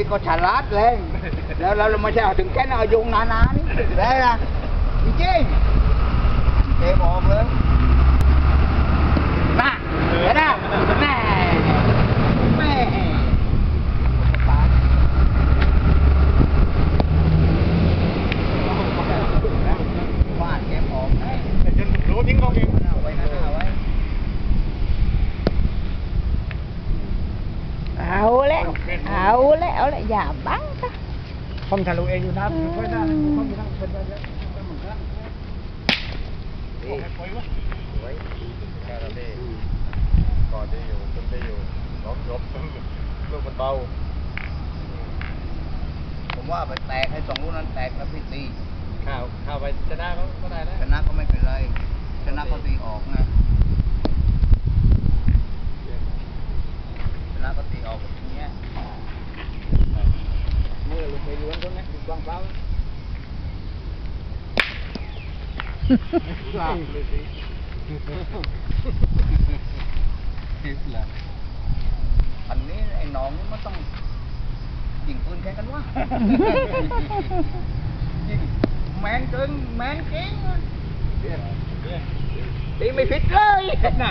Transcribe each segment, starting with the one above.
นี่ก็ฉลาดเลยแล้วเราไม่ใช่เอาถึงแค่นั้นเอายุงหนาๆนี่ได้ละจริงๆเกมออกเลยมาเดี๋ยวนะแม่แม่ฟาดเกมออกให้ จนรู้ทิ้งเขาเอง เอาไว้หน้าไว้ เอา ละเอาละเอาละอย่าบังซะผมทะลุเองอยู่นะค่อยได้ผมมีทั้งเป็นได้เยอะเหมือนกันนี่ปล่อยวะไว้แค่นั้นเองก่อนที่อยู่ต้นที่อยู่น้องยบลูกมันเบาผมว่าไปแตกให้สองลูกนั้นแตกแล้วพี่ตีข้าวข้าวไปชนะเขาก็ได้นะชนะก็ไม่เป็นไรชนะก็ตีออกไงชนะก็ตีออกอย่างเงี้ยมือล งไปล้วงตรงนี้วางเป้าอันนี้ไอ้น้องนี่มันต้องยิงปืนแข่งกันวะยิงแมนเกินแมนเก่งอะตีไม่ผิดเลยน่ะ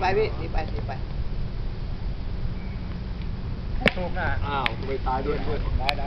ไปพี่ตีไปตีไปถูกนะอ้าวไม่ตายด้วยได้ได้